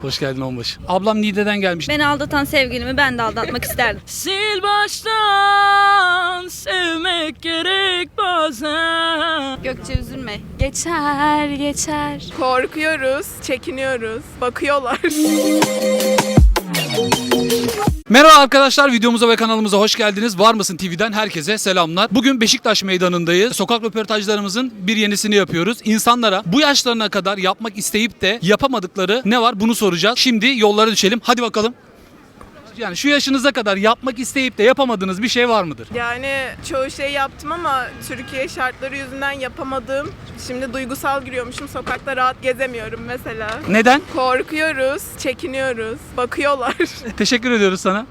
Hoş geldin onbaşı. Ablam Niğde'den gelmiş. Beni aldatan sevgilimi ben de aldatmak isterdim. Sil baştan sevmek gerek bazen. Gökçe üzülme. Geçer geçer. Korkuyoruz, çekiniyoruz, bakıyorlar. Merhaba arkadaşlar videomuza ve kanalımıza hoş geldiniz. Var mısın TV'den herkese selamlar. Bugün Beşiktaş meydanındayız. Sokak röportajlarımızın bir yenisini yapıyoruz. İnsanlara bu yaşlarına kadar yapmak isteyip de yapamadıkları ne var bunu soracağız. Şimdi yollara düşelim. Hadi bakalım. Yani şu yaşınıza kadar yapmak isteyip de yapamadığınız bir şey var mıdır? Yani çoğu şey yaptım ama Türkiye şartları yüzünden yapamadığım. Şimdi duygusal giriyormuşum, sokakta rahat gezemiyorum mesela. Neden? Korkuyoruz, çekiniyoruz, bakıyorlar. Teşekkür ediyoruz sana.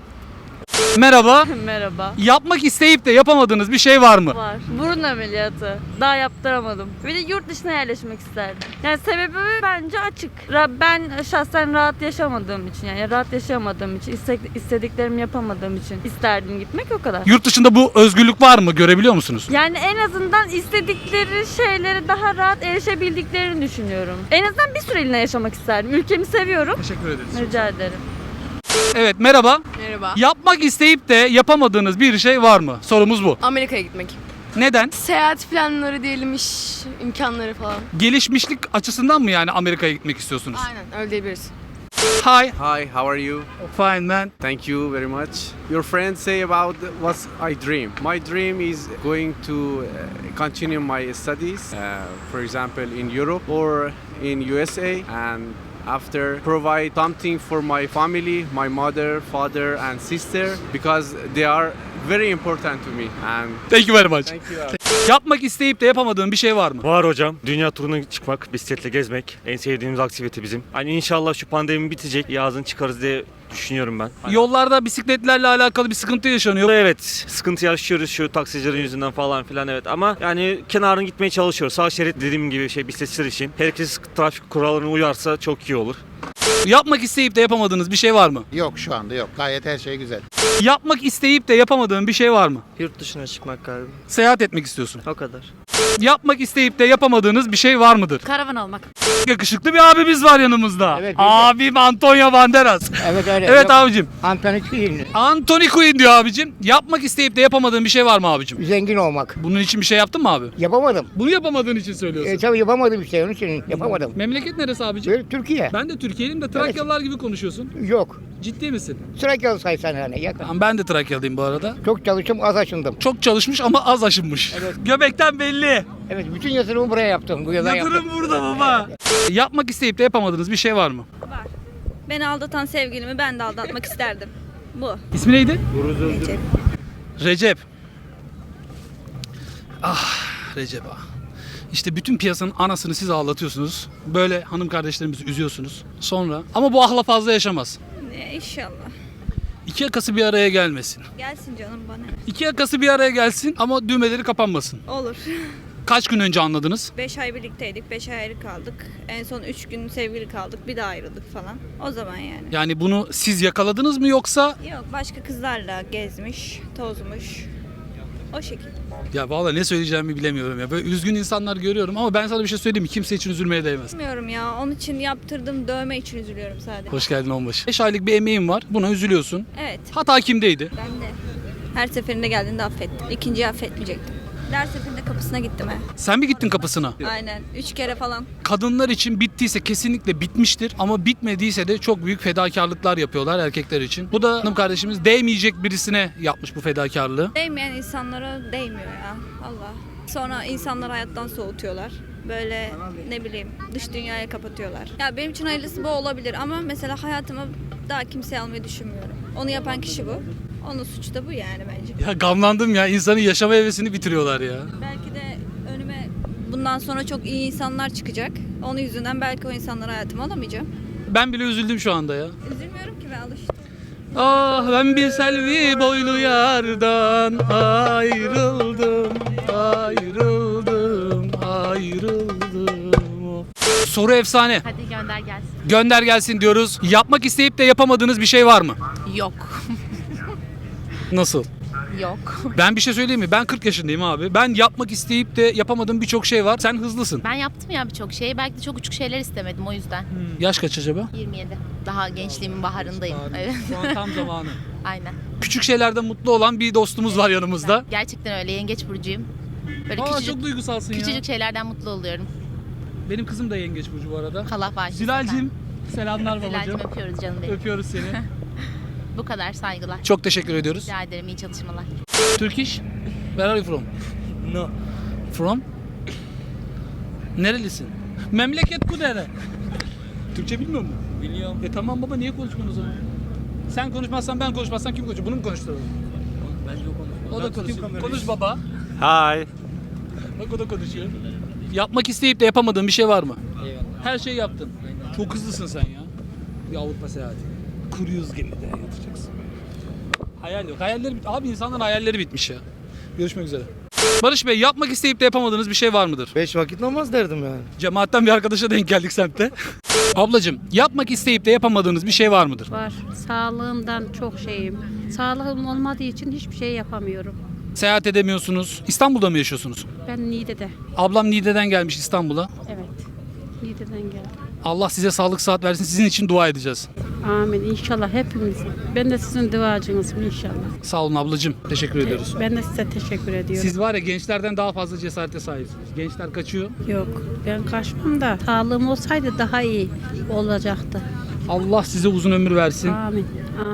Merhaba. Merhaba. Yapmak isteyip de yapamadığınız bir şey var mı? Var. Burun ameliyatı. Daha yaptıramadım. Bir de yurt dışına yerleşmek isterdim. Yani sebebi bence açık. Ra- Ben şahsen rahat yaşamadığım için yani rahat yaşayamadığım için istek- istediklerimi yapamadığım için isterdim gitmek o kadar. Yurt dışında bu özgürlük var mı? Görebiliyor musunuz? Yani en azından istedikleri şeylere daha rahat erişebildiklerini düşünüyorum. En azından bir süreliğine yaşamak isterdim. Ülkemi seviyorum. Teşekkür ederiz. Rica ederim. Evet merhaba. Merhaba. Yapmak isteyip de yapamadığınız bir şey var mı? Sorumuz bu. Amerika'ya gitmek. Neden? Seyahat planları diyelim iş imkanları falan. Gelişmişlik açısından mı yani Amerika'ya gitmek istiyorsunuz? Aynen öyle diyebiliriz. Hi. Hi, how are you? Fine man. Thank you very much. Your friends say about what I dream. My dream is going to uh, continue my studies, uh, for example, in Europe or in USA, and after provide something for my family, my mother, father, and sister, because they are very important to me. And Thank you very much. thank you. Uh, Yapmak isteyip de yapamadığın bir şey var mı? Var hocam. Dünya turuna çıkmak, bisikletle gezmek en sevdiğimiz aktivite bizim. Hani inşallah şu pandemi bitecek, yazın çıkarız diye düşünüyorum ben. Hani- Yollarda bisikletlerle alakalı bir sıkıntı yaşanıyor. Evet, sıkıntı yaşıyoruz şu taksicilerin yüzünden falan filan evet ama yani kenarın gitmeye çalışıyoruz. Sağ şerit dediğim gibi şey bisikletçiler için. Herkes trafik kurallarına uyarsa çok iyi olur. Yapmak isteyip de yapamadığınız bir şey var mı? Yok şu anda yok. Gayet her şey güzel. Yapmak isteyip de yapamadığın bir şey var mı? Yurt dışına çıkmak galiba. Seyahat etmek istiyorsun. O kadar. Yapmak isteyip de yapamadığınız bir şey var mıdır? Karavan almak. Yakışıklı bir abimiz var yanımızda. Evet, de- Abim Antonio Banderas. Evet öyle. Evet Yok, abicim. Anthony Quinn. Anthony Quinn diyor abicim. Yapmak isteyip de yapamadığın bir şey var mı abicim? Zengin olmak. Bunun için bir şey yaptın mı abi? Yapamadım. Bunu yapamadığın için söylüyorsun. E, tabii yapamadım işte onun için yapamadım. Memleket neresi abicim? Böyle Türkiye. Ben de Türkiye'liyim de Trakyalılar gibi konuşuyorsun. Yok. Ciddi misin? Trakyalı saysan hani yakın. Tamam, Ben de Trakyalıyım bu arada. Çok çalıştım az aşındım. Çok çalışmış ama az aşınmış. Göbekten belli. Evet bütün yatırımı buraya yaptım. Bu yıldan yaptım. Yatırım burada baba. Yapmak isteyip de yapamadığınız bir şey var mı? Var. Beni aldatan sevgilimi ben de aldatmak isterdim. Bu. İsmi neydi? Recep. Recep. Ah Recep ah. İşte bütün piyasanın anasını siz ağlatıyorsunuz. Böyle hanım kardeşlerimizi üzüyorsunuz. Sonra ama bu ahla fazla yaşamaz. Ne inşallah. İki yakası bir araya gelmesin. Gelsin canım bana. İki yakası bir araya gelsin ama düğmeleri kapanmasın. Olur. Kaç gün önce anladınız? 5 ay birlikteydik. 5 ay ayrı kaldık. En son 3 gün sevgili kaldık. Bir daha ayrıldık falan. O zaman yani. Yani bunu siz yakaladınız mı yoksa? Yok başka kızlarla gezmiş, tozmuş. O şekilde. Ya vallahi ne söyleyeceğimi bilemiyorum ya. Böyle üzgün insanlar görüyorum ama ben sana bir şey söyleyeyim mi? Kimse için üzülmeye değmez. Bilmiyorum ya. Onun için yaptırdığım dövme için üzülüyorum sadece. Hoş geldin onbaşı. 5 aylık bir emeğin var. Buna üzülüyorsun. Evet. Hata kimdeydi? Ben de. Her seferinde geldiğinde affettim. İkinciyi affetmeyecektim. Her seferinde kapısına gittim he. Sen mi gittin kapısına? Aynen. Üç kere falan. Kadınlar için bittiyse kesinlikle bitmiştir ama bitmediyse de çok büyük fedakarlıklar yapıyorlar erkekler için. Bu da hanım kardeşimiz değmeyecek birisine yapmış bu fedakarlığı. Değmeyen insanlara değmiyor ya. Allah. Sonra insanları hayattan soğutuyorlar. Böyle ne bileyim dış dünyaya kapatıyorlar. Ya benim için hayırlısı bu olabilir ama mesela hayatıma daha kimseyi almayı düşünmüyorum. Onu yapan kişi bu. Onun suçu da bu yani bence. Ya gamlandım ya insanın yaşama hevesini bitiriyorlar ya. Belki de önüme bundan sonra çok iyi insanlar çıkacak. Onun yüzünden belki o insanları hayatıma alamayacağım. Ben bile üzüldüm şu anda ya. Üzülmüyorum ki ben alıştım. Ah ben bir selvi boylu yardan ayrıldım, ayrıldım, ayrıldım. Soru efsane. Hadi gönder gelsin. Gönder gelsin diyoruz. Yapmak isteyip de yapamadığınız bir şey var mı? Yok. Nasıl? Yok. Ben bir şey söyleyeyim mi? Ben 40 yaşındayım abi. Ben yapmak isteyip de yapamadığım birçok şey var. Sen hızlısın. Ben yaptım ya birçok şeyi. Belki de çok küçük şeyler istemedim o yüzden. Yaş kaç acaba? 27. Daha gençliğimin baharındayım. Evet. Şu an tam zamanı. Aynen. Küçük şeylerde mutlu olan bir dostumuz var yanımızda. Gerçekten öyle. Yengeç burcuyum. Böyle Aa küçücük, çok duygusalsın ya. küçücük şeylerden mutlu oluyorum. Benim kızım da yengeç burcu bu arada. Allah bağışlasın. Zilal'cim selamlar babacığım. öpüyoruz canım benim. Öpüyoruz seni. Bu kadar saygılar. Çok teşekkür ediyoruz. Rica ederim. iyi çalışmalar. Turkish? Where are you from? No. From? Nerelisin? Memleket bu nere? Türkçe bilmiyor musun? Biliyorum. E tamam baba niye konuşmuyorsun o zaman? Sen konuşmazsan ben konuşmazsam kim konuşacak? Bunu mu konuşturalım? Bence o konuşuyor. O da konuşuyor. Konuş baba. Hi. Bak o da konuşuyor. Yapmak isteyip de yapamadığın bir şey var mı? Her şeyi yaptın. Çok hızlısın sen ya. Bir Avrupa seyahati. Cruise gemide yatacaksın. Hayal yok. Hayalleri bit- Abi insanların hayalleri bitmiş ya. Görüşmek üzere. Barış Bey yapmak isteyip de yapamadığınız bir şey var mıdır? Beş vakit namaz derdim yani. Cemaatten bir arkadaşa denk geldik semtte. Ablacığım yapmak isteyip de yapamadığınız bir şey var mıdır? Var. Sağlığımdan çok şeyim. Sağlığım olmadığı için hiçbir şey yapamıyorum. Seyahat edemiyorsunuz. İstanbul'da mı yaşıyorsunuz? Ben Niğde'de. Ablam Niğde'den gelmiş İstanbul'a. Evet. Niğde'den geldim. Allah size sağlık saat versin. Sizin için dua edeceğiz. Amin. İnşallah hepimiz. Ben de sizin duacınızım inşallah. Sağ olun ablacığım. Teşekkür ediyoruz. Ben de size teşekkür ediyorum. Siz var ya gençlerden daha fazla cesarete sahipsiniz. Gençler kaçıyor. Yok. Ben kaçmam da sağlığım olsaydı daha iyi olacaktı. Allah size uzun ömür versin. Amin.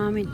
Amin.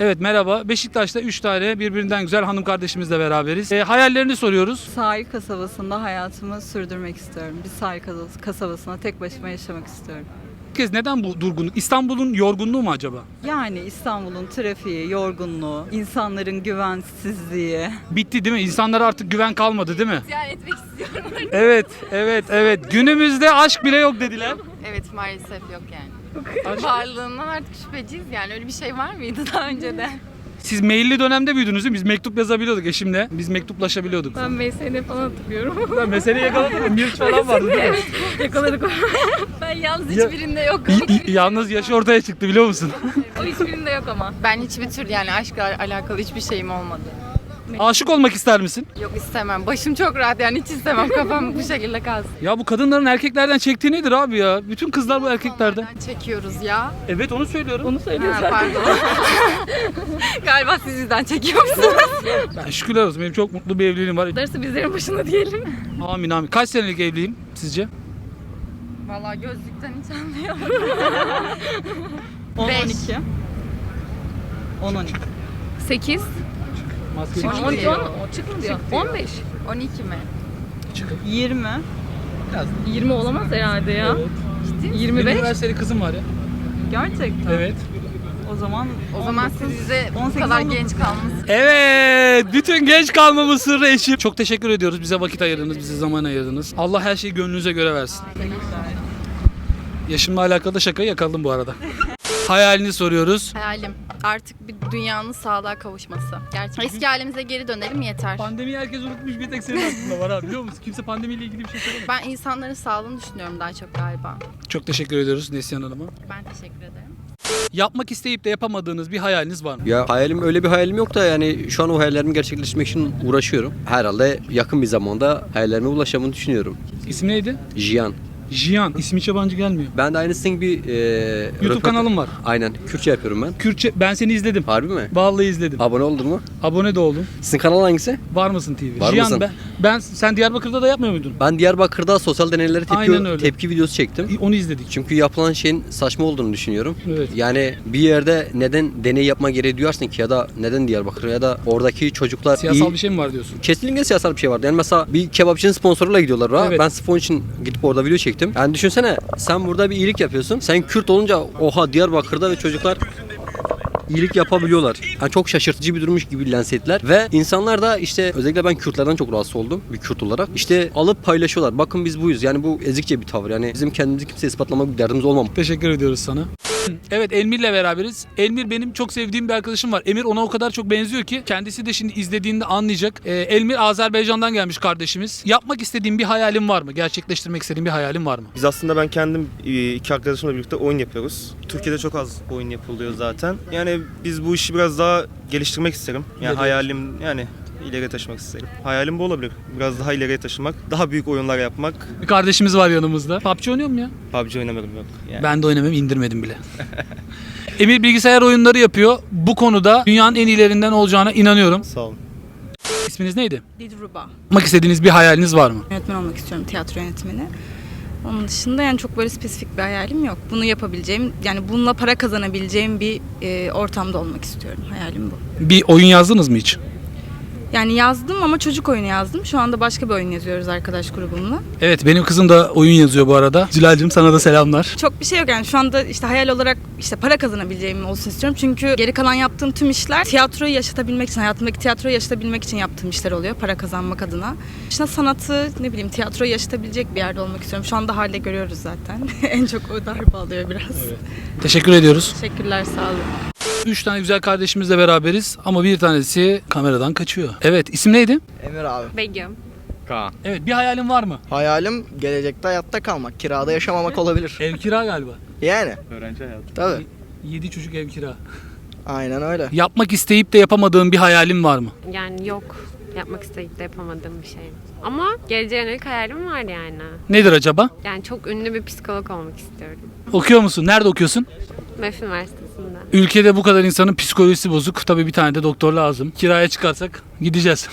Evet merhaba. Beşiktaş'ta 3 tane birbirinden güzel hanım kardeşimizle beraberiz. E, hayallerini soruyoruz. Sahil kasabasında hayatımı sürdürmek istiyorum. Bir sahil kasabası- kasabasına tek başıma yaşamak istiyorum. Herkes neden bu durgunluk? İstanbul'un yorgunluğu mu acaba? Yani İstanbul'un trafiği, yorgunluğu, insanların güvensizliği. Bitti değil mi? İnsanlara artık güven kalmadı değil mi? Ziyaret etmek istiyorum. Evet, evet, evet. Günümüzde aşk bile yok dediler. evet maalesef yok yani. Varlığından artık şüpheciyiz yani. Öyle bir şey var mıydı daha önceden? Siz mailli dönemde büyüdünüz değil mi? Biz mektup yazabiliyorduk eşimle. Biz mektuplaşabiliyorduk. Ben MSN falan hatırlıyorum. Ben meseleyi yakaladım. Mirç falan vardı değil mi? Yakaladık. Ben yalnız Ya- hiçbirinde yok. Y- y- Yalnız yaşı ortaya çıktı biliyor musun? o hiçbirinde yok ama. Ben hiçbir tür yani aşkla alakalı hiçbir şeyim olmadı. Aşık olmak ister misin? Yok istemem. Başım çok rahat yani hiç istemem. Kafam bu şekilde kalsın. Ya bu kadınların erkeklerden çektiği nedir abi ya? Bütün kızlar bu erkeklerden. Çekiyoruz ya? Evet onu söylüyorum. Onu Ha, pardon. Galiba siz yüzden çekiyorsunuz. Ben şükürler olsun benim çok mutlu bir evliliğim var. Darısı bizlerin başına diyelim. Amin amin. Kaç senelik evliyim sizce? Vallahi gözlükten hiç anlayamadım. 10 Beş. 12. 10 12. 8. Maske Çıkmıyor. O çıktı diyor. 15. 12 mi? 20. 20 olamaz herhalde ya. Benim 25. üniversiteli kızım var ya. Gerçekten. Evet. O zaman O zaman siz bize bu 18 kadar genç kalmanız Evet. Bütün genç kalmamın sırrı eşim. Çok teşekkür ediyoruz. Bize vakit ayırdınız, bize zaman ayırdınız. Allah her şeyi gönlünüze göre versin. Yaşımla alakalı da şakayı yakaladım bu arada. Hayalini soruyoruz. Hayalim artık bir dünyanın sağlığa kavuşması. Gerçekten. Eski halimize geri dönelim yeter. Pandemiyi herkes unutmuş bir tek senin aklında var abi biliyor musun? Kimse pandemiyle ilgili bir şey söylemiyor. Ben insanların sağlığını düşünüyorum daha çok galiba. Çok teşekkür ediyoruz Neslihan Hanım'a. Ben teşekkür ederim. Yapmak isteyip de yapamadığınız bir hayaliniz var mı? Ya hayalim öyle bir hayalim yok da yani şu an o hayallerimi gerçekleştirmek için uğraşıyorum. Herhalde yakın bir zamanda hayallerime ulaşacağımı düşünüyorum. İsim neydi? Jiyan. Jiyan. İsmi hiç yabancı gelmiyor. Ben de aynısının bir e, YouTube röport- kanalım var. Aynen. Kürtçe yapıyorum ben. Kürtçe ben seni izledim. Harbi mi? Vallahi izledim. Abone oldun mu? Abone de oldum. Sizin kanal hangisi? Var mısın TV? Var Jiyan mısın? ben, ben sen Diyarbakır'da da yapmıyor muydun? Ben Diyarbakır'da sosyal deneylere Aynen tepki, öyle. tepki videosu çektim. İ- Onu izledik. Çünkü yapılan şeyin saçma olduğunu düşünüyorum. Evet. Yani bir yerde neden deney yapma gereği duyarsın ki ya da neden Diyarbakır ya da oradaki çocuklar Siyasal iyi- bir şey mi var diyorsun? Kesinlikle siyasal bir şey vardı. Yani mesela bir kebapçının sponsoruyla gidiyorlar oraya. Evet. Ben spor için gidip orada video çektim. Yani düşünsene sen burada bir iyilik yapıyorsun. Sen Kürt olunca oha Diyarbakır'da ve çocuklar iyilik yapabiliyorlar. Yani çok şaşırtıcı bir durmuş gibi lanse ettiler. Ve insanlar da işte özellikle ben Kürtlerden çok rahatsız oldum bir Kürt olarak. İşte alıp paylaşıyorlar. Bakın biz buyuz. Yani bu ezikçe bir tavır. Yani bizim kendimizi kimseye ispatlamak bir derdimiz olmam. Teşekkür ediyoruz sana. Evet Elmir'le beraberiz. Elmir benim çok sevdiğim bir arkadaşım var. Emir ona o kadar çok benziyor ki kendisi de şimdi izlediğinde anlayacak. Ee, Elmir Azerbaycan'dan gelmiş kardeşimiz. Yapmak istediğin bir hayalin var mı? Gerçekleştirmek istediğin bir hayalin var mı? Biz aslında ben kendim e, iki arkadaşımla birlikte oyun yapıyoruz. Türkiye'de çok az oyun yapılıyor zaten. Yani biz bu işi biraz daha geliştirmek isterim. İleri. Yani hayalim yani ileriye taşımak isterim. Hayalim bu olabilir. Biraz daha ileriye taşımak, daha büyük oyunlar yapmak. Bir kardeşimiz var yanımızda. PUBG oynuyor mu ya? PUBG oynamıyorum yok. Yani. Ben de oynamıyorum indirmedim bile. Emir bilgisayar oyunları yapıyor. Bu konuda dünyanın en iyilerinden olacağına inanıyorum. Sağ olun. İsminiz neydi? Dilruba. Yapmak istediğiniz bir hayaliniz var mı? Yönetmen olmak istiyorum, tiyatro yönetmeni. Onun dışında yani çok böyle spesifik bir hayalim yok. Bunu yapabileceğim, yani bununla para kazanabileceğim bir e, ortamda olmak istiyorum. Hayalim bu. Bir oyun yazdınız mı hiç? Yani yazdım ama çocuk oyunu yazdım. Şu anda başka bir oyun yazıyoruz arkadaş grubumla. Evet benim kızım da oyun yazıyor bu arada. Zülal'cim sana da selamlar. Çok bir şey yok yani şu anda işte hayal olarak işte para kazanabileceğim olsun istiyorum. Çünkü geri kalan yaptığım tüm işler tiyatroyu yaşatabilmek için, hayatımdaki tiyatroyu yaşatabilmek için yaptığım işler oluyor. Para kazanmak adına. İşte sanatı ne bileyim tiyatroyu yaşatabilecek bir yerde olmak istiyorum. Şu anda halde görüyoruz zaten. en çok o darbe alıyor biraz. Teşekkür ediyoruz. Teşekkürler sağ olun. Üç tane güzel kardeşimizle beraberiz ama bir tanesi kameradan kaçıyor. Evet isim neydi? Emir abi. Begüm. Kaan. Evet bir hayalin var mı? Hayalim gelecekte hayatta kalmak. Kirada yaşamamak olabilir. Ev kira galiba. Yani. Öğrenci hayatı. Tabii. 7 çocuk ev kira. Aynen öyle. Yapmak isteyip de yapamadığın bir hayalin var mı? Yani yok. Yapmak isteyip de yapamadığım bir şey. Ama geleceğe yönelik hayalim var yani. Nedir acaba? Yani çok ünlü bir psikolog olmak istiyorum. Okuyor musun? Nerede okuyorsun? MEF Üniversitesi'nde. Ülkede bu kadar insanın psikolojisi bozuk. Tabii bir tane de doktor lazım. Kiraya çıkarsak gideceğiz.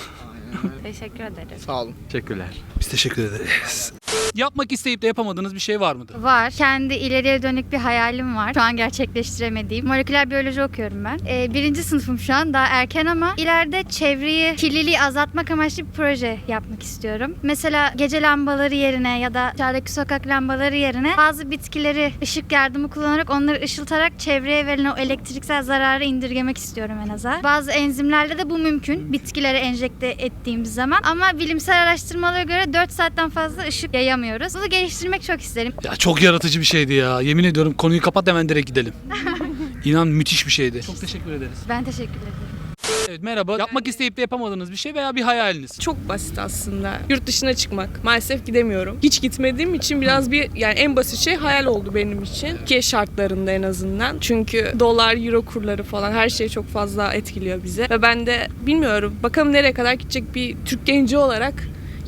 Teşekkür ederim. Sağ olun. Teşekkürler. Biz teşekkür ederiz. Yapmak isteyip de yapamadığınız bir şey var mıdır? Var. Kendi ileriye dönük bir hayalim var. Şu an gerçekleştiremediğim. Moleküler biyoloji okuyorum ben. Ee, birinci sınıfım şu an. Daha erken ama ileride çevreyi, kirliliği azaltmak amaçlı bir proje yapmak istiyorum. Mesela gece lambaları yerine ya da dışarıdaki sokak lambaları yerine bazı bitkileri ışık yardımı kullanarak onları ışıltarak çevreye verilen o elektriksel zararı indirgemek istiyorum en azından. Bazı enzimlerle de bu mümkün. Bitkilere enjekte ettiğimiz zaman. Ama bilimsel araştırmalara göre 4 saatten fazla ışık yayamıyoruz. Bunu geliştirmek çok isterim. Ya çok yaratıcı bir şeydi ya. Yemin ediyorum konuyu kapat hemen direkt gidelim. İnan müthiş bir şeydi. Çok teşekkür ederiz. Ben teşekkür ederim. Evet merhaba. Yapmak isteyip de yapamadığınız bir şey veya bir hayaliniz. Çok basit aslında. Yurt dışına çıkmak. Maalesef gidemiyorum. Hiç gitmediğim için biraz bir yani en basit şey hayal oldu benim için. Türkiye şartlarında en azından. Çünkü dolar, euro kurları falan her şey çok fazla etkiliyor bize. Ve ben de bilmiyorum bakalım nereye kadar gidecek bir Türk genci olarak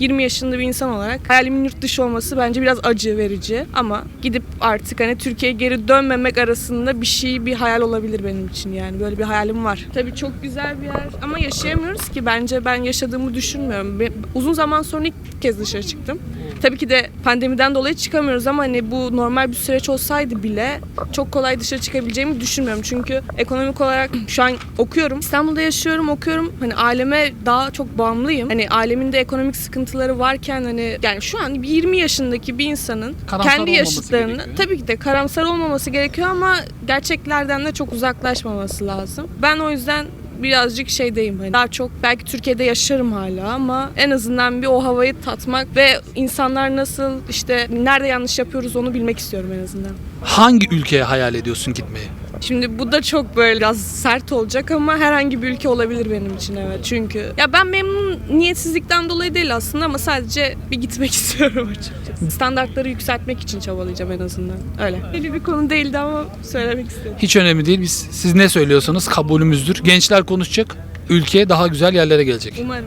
20 yaşında bir insan olarak hayalimin yurt dışı olması bence biraz acı verici ama gidip artık hani Türkiye'ye geri dönmemek arasında bir şey bir hayal olabilir benim için yani böyle bir hayalim var. Tabii çok güzel bir yer ama yaşayamıyoruz ki bence ben yaşadığımı düşünmüyorum. Uzun zaman sonra ilk kez dışarı çıktım. Tabii ki de pandemiden dolayı çıkamıyoruz ama hani bu normal bir süreç olsaydı bile çok kolay dışarı çıkabileceğimi düşünmüyorum. Çünkü ekonomik olarak şu an okuyorum. İstanbul'da yaşıyorum, okuyorum. Hani aileme daha çok bağımlıyım. Hani ailemin de ekonomik sıkıntıları varken hani yani şu an bir 20 yaşındaki bir insanın Karamsar kendi yaşıtlarını tabii ki de karamsar olmaması gerekiyor ama gerçeklerden de çok uzaklaşmaması lazım. Ben o yüzden birazcık şeydeyim hani daha çok belki Türkiye'de yaşarım hala ama en azından bir o havayı tatmak ve insanlar nasıl işte nerede yanlış yapıyoruz onu bilmek istiyorum en azından. Hangi ülkeye hayal ediyorsun gitmeyi? Şimdi bu da çok böyle biraz sert olacak ama herhangi bir ülke olabilir benim için evet. Çünkü ya ben memnun niyetsizlikten dolayı değil aslında ama sadece bir gitmek istiyorum açıkçası. Standartları yükseltmek için çabalayacağım en azından. Öyle. Öyle bir konu değildi ama söylemek istedim. Hiç önemli değil. Biz siz ne söylüyorsanız kabulümüzdür. Gençler konuşacak. Ülke daha güzel yerlere gelecek. Umarım.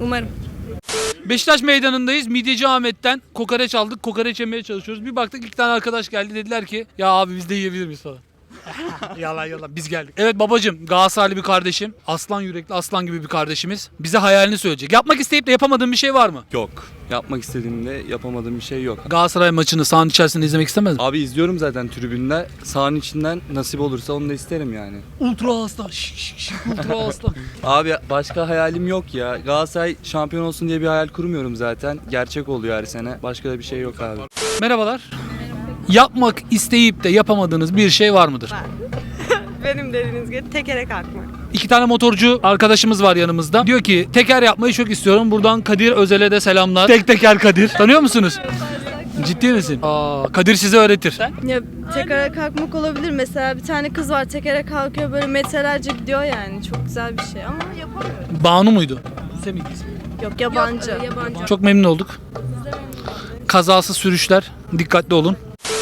Umarım. Beşiktaş meydanındayız. Midyeci Ahmet'ten kokoreç aldık. Kokoreç yemeye çalışıyoruz. Bir baktık iki tane arkadaş geldi. Dediler ki ya abi biz de yiyebilir miyiz falan. yalan yalan biz geldik. Evet babacım Galatasaraylı bir kardeşim. Aslan yürekli aslan gibi bir kardeşimiz. Bize hayalini söyleyecek. Yapmak isteyip de yapamadığın bir şey var mı? Yok. Yapmak istediğimde yapamadığım bir şey yok. Galatasaray maçını sahanın içerisinde izlemek istemez misin? Abi izliyorum zaten tribünde. Sahanın içinden nasip olursa onu da isterim yani. Ultra aslan. şş, şş, şş, Ultra aslan. Abi başka hayalim yok ya. Galatasaray şampiyon olsun diye bir hayal kurmuyorum zaten. Gerçek oluyor her sene. Başka da bir şey yok abi. Merhabalar. Yapmak isteyip de yapamadığınız bir şey var mıdır? Benim dediğiniz gibi tekere kalkmak. İki tane motorcu arkadaşımız var yanımızda. Diyor ki teker yapmayı çok istiyorum. Buradan Kadir Özel'e de selamlar. Tek teker Kadir. Tanıyor musunuz? Ciddi misin? Aa, Kadir size öğretir. Ya tekere kalkmak olabilir. Mesela bir tane kız var tekere kalkıyor böyle metrelerce gidiyor yani. Çok güzel bir şey ama yapamıyorum. Banu muydu? Semih. Yok yabancı. yabancı. Çok memnun olduk. Kazasız sürüşler. Dikkatli olun.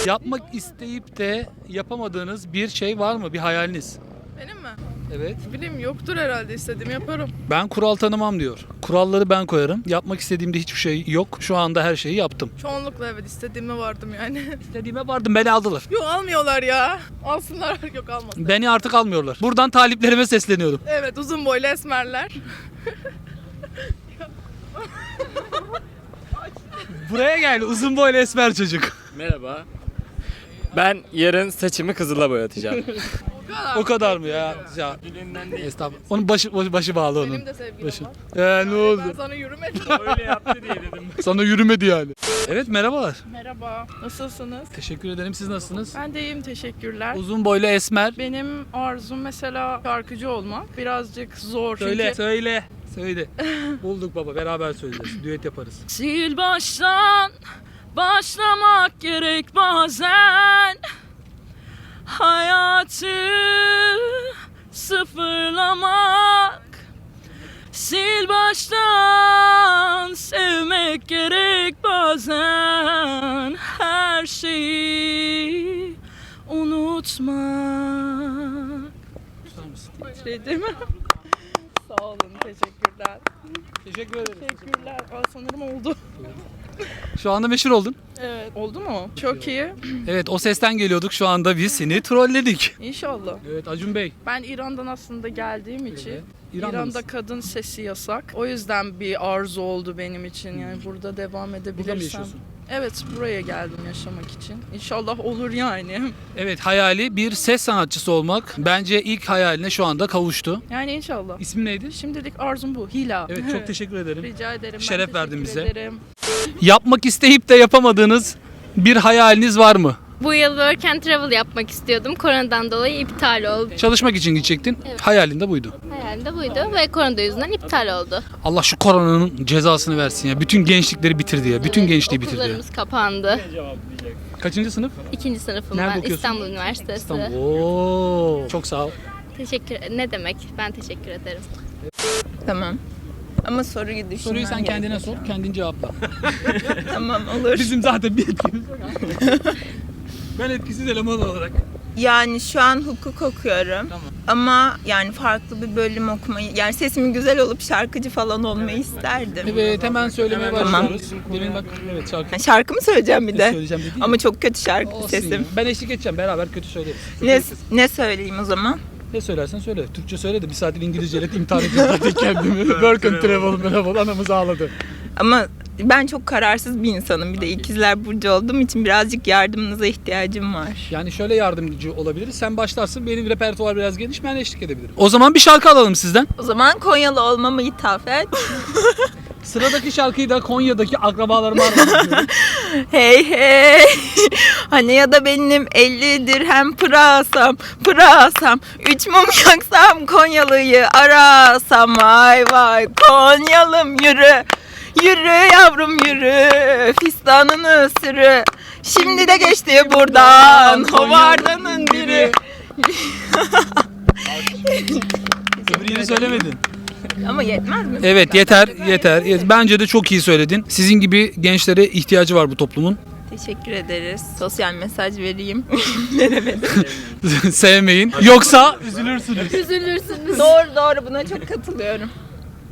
Yapmak isteyip de yapamadığınız bir şey var mı? Bir hayaliniz? Benim mi? Evet. Bileyim yoktur herhalde istediğimi yaparım. Ben kural tanımam diyor. Kuralları ben koyarım. Yapmak istediğimde hiçbir şey yok. Şu anda her şeyi yaptım. Çoğunlukla evet istediğime vardım yani. İstediğime vardım beni aldılar. yok almıyorlar ya. Alsınlar yok almasın. Beni artık almıyorlar. Buradan taliplerime sesleniyorum. Evet uzun boylu esmerler. Buraya gel uzun boylu esmer çocuk. Merhaba. Ben yarın saçımı kızıla boyatacağım. O kadar mı ya? Ya estağfurullah. Onun başı başı, başı bağlı onun. Benim de sevgilim Başı. var. Ee, ne oldu? Ben sana yürümedim. Öyle yaptı diye dedim. Sana yürümedi yani. Evet merhabalar. Merhaba. Nasılsınız? Teşekkür ederim. Siz nasılsınız? Ben de iyiyim teşekkürler. Uzun boylu esmer. Benim arzum mesela şarkıcı olmak. Birazcık zor Söyle, çünkü. söyle. Söyle. Bulduk baba. Beraber söyleyeceğiz. Düet yaparız. Sil baştan başlamak gerek bazen Hayatı sıfırlamak Sil baştan sevmek gerek bazen Her şeyi unutmak Değil mi? Sağ olun, teşekkürler. Teşekkür ederim. Teşekkürler. Aa, sanırım oldu. Şu anda meşhur oldun. Evet. Oldu mu? Çok iyi. Evet o sesten geliyorduk. Şu anda biz seni trolledik. İnşallah. Evet Acun Bey. Ben İran'dan aslında geldiğim için Evet. İran'da İran'da mısın? kadın sesi yasak. O yüzden bir arzu oldu benim için. Yani burada devam edebilirsem. Burada mı yaşıyorsun? Evet, buraya geldim yaşamak için. İnşallah olur yani. Evet hayali bir ses sanatçısı olmak. Bence ilk hayaline şu anda kavuştu. Yani inşallah. İsmin neydi? Şimdilik arzum bu. Hila. Evet çok teşekkür ederim. Rica ederim. Ben Şeref verdin teşekkür bize. Ederim. Yapmak isteyip de yapamadığınız bir hayaliniz var mı? Bu yıl Work and Travel yapmak istiyordum. Koronadan dolayı iptal oldu. Çalışmak için gidecektin. Evet. Hayalin de buydu. Hayalim de buydu ve korona yüzünden iptal oldu. Allah şu koronanın cezasını versin ya. Bütün gençlikleri bitirdi ya. Bütün Evet, gençliği bitirdi ya. Okullarımız kapandı. Kaçıncı sınıf? İkinci sınıfım Nerede ben. okuyorsun? İstanbul Üniversitesi. İstanbul. Oo. Çok sağ ol. Teşekkür Ne demek? Ben teşekkür ederim. Tamam. Ama soruyu düşünmem Soruyu sen kendine sor, kendin cevapla. Tamam olur. Bizim zaten bir etkimiz yok. ben etkisiz eleman olarak. Yani şu an hukuk okuyorum. Ama yani farklı bir bölüm okumayı, yani sesimin güzel olup şarkıcı falan olmayı isterdim. Evet hemen söylemeye Tamam. başlıyoruz. Demin bak evet şarkı. Ha, Şarkı mı söyleyeceğim bir de? Söyleyeceğim dedi ya. Ama çok kötü şarkı Olsun sesim. ya. Ben eşlik edeceğim beraber kötü söyleriz. Ne, ne söyleyeyim o zaman? Ne söylersen söyle. Türkçe söyle de bir saattir İngilizceyle imtihan ediyorum zaten kendimi. Work and travel merhaba anamız ağladı. Ama ben çok kararsız bir insanım. Bir de ikizler burcu olduğum için birazcık yardımınıza ihtiyacım var. Yani şöyle yardımcı olabiliriz. Sen başlarsın benim repertuar biraz geniş ben eşlik edebilirim. O zaman bir şarkı alalım sizden. O zaman Konyalı olmamı ithaf et. Sıradaki şarkıyı da Konya'daki akrabalarıma armağan hey hey. Hani ya da benim 50 dirhem pırasam, pırasam. Üç mum yaksam Konyalı'yı arasam. Vay vay Konyalım yürü. Yürü yavrum yürü. Fistanını sürü. Şimdi de geçti buradan. Hovardanın biri. Öbürünü söylemedin. Ama yetmez mi? Evet yeter yeter. Bence de çok iyi söyledin. Sizin gibi gençlere ihtiyacı var bu toplumun. Teşekkür ederiz. Sosyal mesaj vereyim. Sevmeyin. Yoksa üzülürsünüz. Üzülürsünüz. doğru doğru buna çok katılıyorum.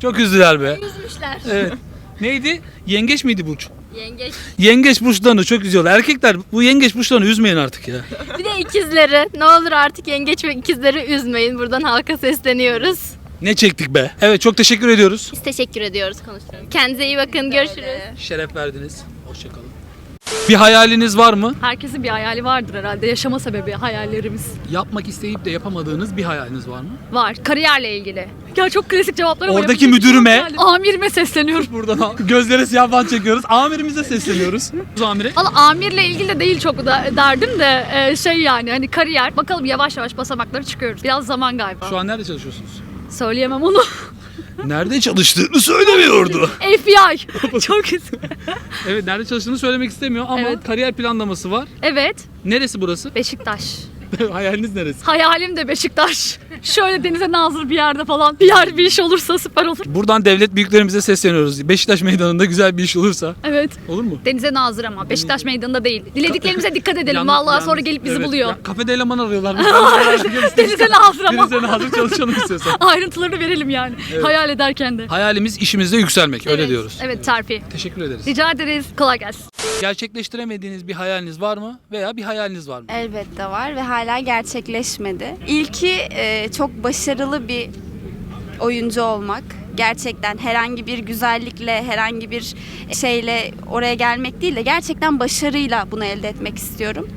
Çok üzdüler be. Üzmüşler. Evet. Neydi? Yengeç miydi burç? Yengeç. Yengeç burçlarını çok üzüyorlar. Erkekler bu yengeç burçlarını üzmeyin artık ya. Bir de ikizleri. Ne olur artık yengeç ve ikizleri üzmeyin. Buradan halka sesleniyoruz. Ne çektik be. Evet çok teşekkür ediyoruz. Biz teşekkür ediyoruz konuştuğunuz. Kendinize iyi bakın. Görüşürüz. Şeref verdiniz. Hoşçakalın. Bir hayaliniz var mı? Herkesin bir hayali vardır herhalde. Yaşama sebebi hayallerimiz. Yapmak isteyip de yapamadığınız bir hayaliniz var mı? Var. Kariyerle ilgili. Ya çok klasik cevaplar ama Oradaki yapacak bir şey yok müdürüme-. Amirime sesleniyorum. Buradan gözlere siyah bant çekiyoruz. Amirimize sesleniyoruz. Amire. Valla amirle ilgili de değil çok da derdim de e, şey yani hani kariyer. Bakalım yavaş yavaş basamakları çıkıyoruz. Biraz zaman galiba. Şu an nerede çalışıyorsunuz? Söyleyemem onu. Nerede çalıştığını söylemiyordu. FBI. çok güzel. Evet nerede çalıştığını söylemek istemiyor ama Evet. kariyer planlaması var. Evet. Neresi burası? Beşiktaş. Hayaliniz neresi? Hayalim de Beşiktaş. Şöyle denize nazır bir yerde falan bir yer bir iş olursa süper olur. Buradan devlet büyüklerimize sesleniyoruz. Beşiktaş meydanında güzel bir iş olursa Evet. olur mu? Denize nazır ama Beşiktaş meydanında değil. Dilediklerimize dikkat edelim. Yalnız- Vallahi yalnız- sonra gelip bizi evet, buluyor. ya kafede eleman arıyorlar. Denize nazır ama. Denize hazır çalışalım istiyorsan. Ayrıntılarını verelim yani. Evet. Hayal ederken de. Hayalimiz işimizde yükselmek öyle Evet, diyoruz. Evet terfi. Teşekkür ederiz. Rica ederiz. Kolay gelsin. Gerçekleştiremediğiniz bir hayaliniz var mı? Veya bir hayaliniz var mı? Elbette var ve hala gerçekleşmedi. İlki e, çok başarılı bir oyuncu olmak. Gerçekten herhangi bir güzellikle, herhangi bir şeyle oraya gelmek değil de gerçekten başarıyla bunu elde etmek istiyorum.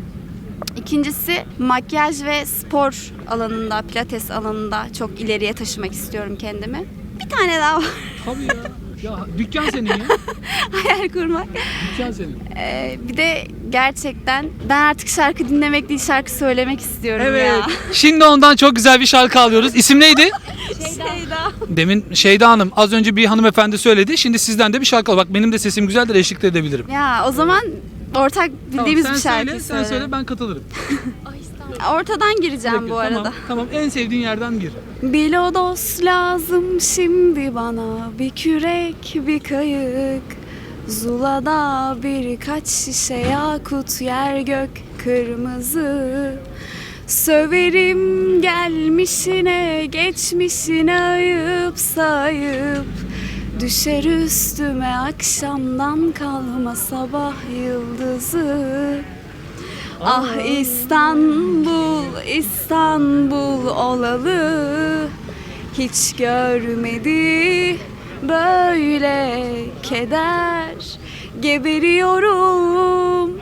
İkincisi makyaj ve spor alanında, pilates alanında çok ileriye taşımak istiyorum kendimi. Bir tane daha var Tabii ya. Ya dükkan senin ya. hayal kurmak. Dükkan senin. Ee, bir de gerçekten ben artık şarkı dinlemek değil şarkı söylemek istiyorum ya. Şimdi ondan çok güzel bir şarkı alıyoruz. İsim neydi? Şeyda. Demin Şeyda Hanım az önce bir hanımefendi söyledi. Şimdi sizden de bir şarkı al. Bak benim de sesim güzeldir eşlik de edebilirim. Ya o zaman ortak bildiğimiz Tamam, bir şarkı söyle, sen söyle ben katılırım. Ortadan gireceğim bu Tamam, arada. Tamam en sevdiğin yerden gir. Bilodos lazım şimdi bana bir kürek bir kayık Zula'da birkaç şişe yakut yer gök kırmızı. Söverim gelmişine geçmişine ayıp sayıp. Düşer üstüme akşamdan kalma sabah yıldızı. Ah İstanbul, İstanbul olalı. Hiç görmedi böyle keder. Geberiyorum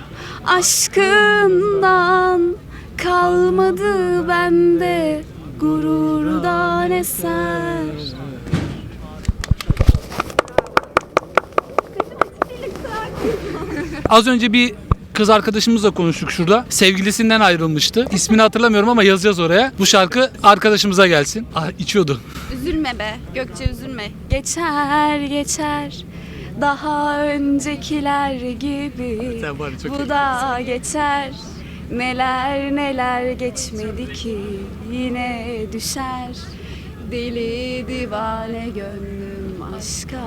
aşkından. Kalmadı bende gururdan eser Az önce bir kız arkadaşımızla konuştuk şurada. Sevgilisinden ayrılmıştı. İsmini hatırlamıyorum ama yazacağız oraya. Bu şarkı arkadaşımıza gelsin. Ah içiyordu. Üzülme be Gökçe üzülme. Geçer geçer daha öncekiler gibi. Sen çok Bu da geçer. Neler neler geçmedi ki yine düşer. Deli divane gönlüm aşka.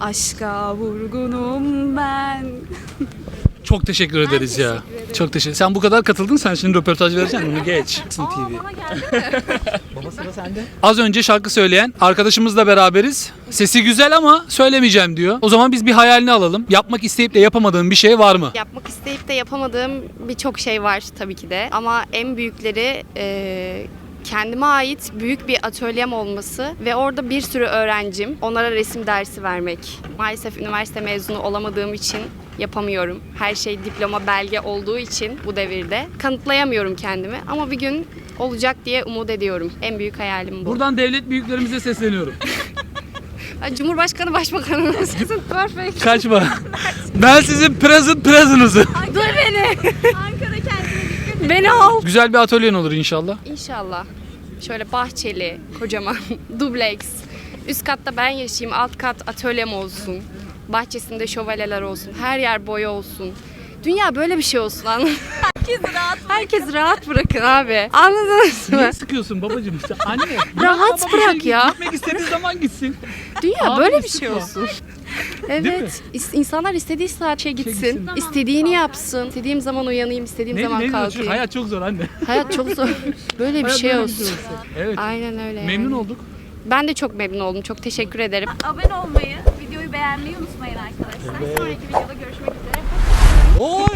Aşka vurgunum ben. Çok teşekkür ederiz ya. Çok teşekkür. Sen bu kadar katıldın sen şimdi röportaj vereceksin onu geç. TV. Baba sıra sende. Az önce şarkı söyleyen arkadaşımızla beraberiz. Sesi güzel ama söylemeyeceğim diyor. O zaman biz bir hayalini alalım. Yapmak isteyip de yapamadığın bir şey var mı? Yapmak isteyip de yapamadığım birçok şey var tabii ki de. Ama en büyükleri e, kendime ait büyük bir atölyem olması ve orada bir sürü öğrencim. Onlara resim dersi vermek. Maalesef üniversite mezunu olamadığım için yapamıyorum. Her şey diploma belge olduğu için bu devirde kanıtlayamıyorum kendimi. Ama bir gün olacak diye umut ediyorum. En büyük hayalim bu. Buradan devlet büyüklerimize sesleniyorum. Cumhurbaşkanı Başbakanımız. Perfect. Kaçma. ben sizin present present'ınızı. Dur beni. Ankara kendine Beni al. Güzel bir atölyen olur inşallah. İnşallah. Şöyle bahçeli, kocaman, dubleks. Üst katta ben yaşayayım, alt kat atölyem olsun. Bahçesinde şövalyeler olsun, her yer boya olsun. Dünya böyle bir şey olsun anladın Herkes rahat Herkes rahat bırakın abi. Anladınız mı? Niye sıkıyorsun babacığım işte? Anne. Rahat baba bırak bir şey ya. Gitmek istediği zaman gitsin. Dünya Abi böyle bir sıkma. şey olsun. Evet. İs- insanlar istediği saat şey gitsin. gitsin. istediğini yapsın. İstediğim zaman uyanayım, istediğim Ne, zaman ne diyorsun? kalkayım. Hayat çok zor anne. Hayat çok zor. Böyle bir Hayat şey böyle olsun. Evet. Aynen öyle. Memnun yani. olduk. Ben de çok memnun oldum. Çok teşekkür ederim. Abone olmayı, beğenmeyi unutmayın arkadaşlar. Evet. Sonraki videoda görüşmek üzere. Oley!